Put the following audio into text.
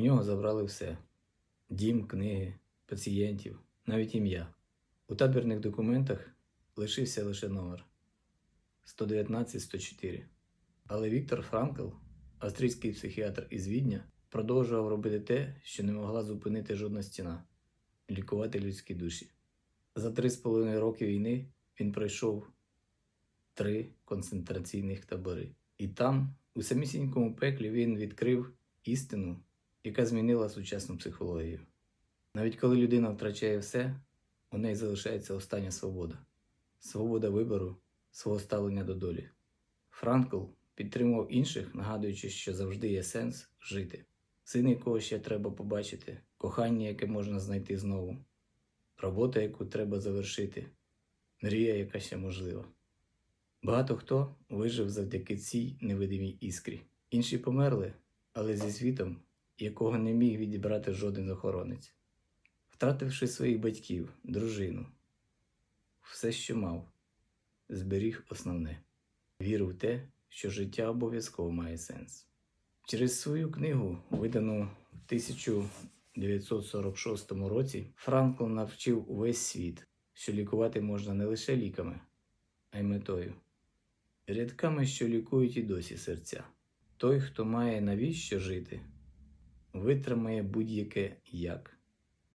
нього забрали все: дім, книги, пацієнтів, навіть ім'я. У табірних документах лишився лише номер 119-104. Але Віктор Франкл, австрійський психіатр із Відня, продовжував робити те, що не могла зупинити жодна стіна лікувати людські душі. За три з половиною роки війни він пройшов три концентраційних табори. І там, у самісінькому пеклі, він відкрив істину, яка змінила сучасну психологію. Навіть коли людина втрачає все, у неї залишається остання свобода свобода вибору, свого ставлення до долі. Франкл підтримував інших, нагадуючи, що завжди є сенс жити, син якого ще треба побачити, кохання, яке можна знайти знову, робота, яку треба завершити, мрія, яка ще можлива. Багато хто вижив завдяки цій невидимій іскрі. Інші померли, але зі світом, якого не міг відібрати жоден охоронець. Втративши своїх батьків, дружину, все, що мав, зберіг основне віру в те, що життя обов'язково має сенс. Через свою книгу, видану в 1946 році, Франкл навчив увесь світ, що лікувати можна не лише ліками, а й метою. Рядками, що лікують і досі серця. Той, хто має навіщо жити, витримає будь-яке як.